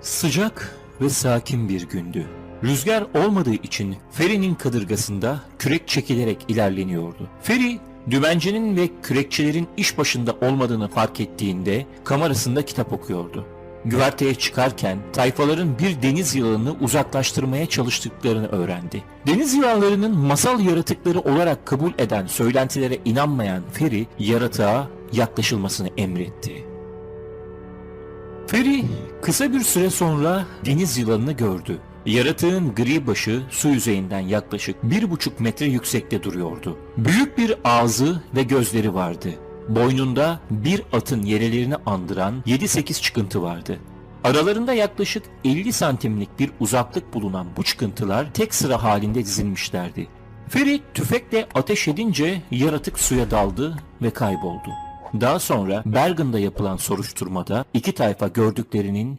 Sıcak ve sakin bir gündü. Rüzgar olmadığı için ferinin kadırgasında kürek çekilerek ilerleniyordu. Feri, dümencinin ve kürekçilerin iş başında olmadığını fark ettiğinde kamerasında kitap okuyordu. Güverteye çıkarken tayfaların bir deniz yılanını uzaklaştırmaya çalıştıklarını öğrendi. Deniz yılanlarının masal yaratıkları olarak kabul eden söylentilere inanmayan Feri, yaratığa yaklaşılmasını emretti. Feri kısa bir süre sonra deniz yılanını gördü. Yaratığın gri başı su yüzeyinden yaklaşık bir buçuk metre yüksekte duruyordu. Büyük bir ağzı ve gözleri vardı. Boynunda bir atın yerelerini andıran 7-8 çıkıntı vardı. Aralarında yaklaşık 50 santimlik bir uzaklık bulunan bu çıkıntılar tek sıra halinde dizilmişlerdi. Feri tüfekle ateş edince yaratık suya daldı ve kayboldu. Daha sonra Bergen'da yapılan soruşturmada iki tayfa gördüklerinin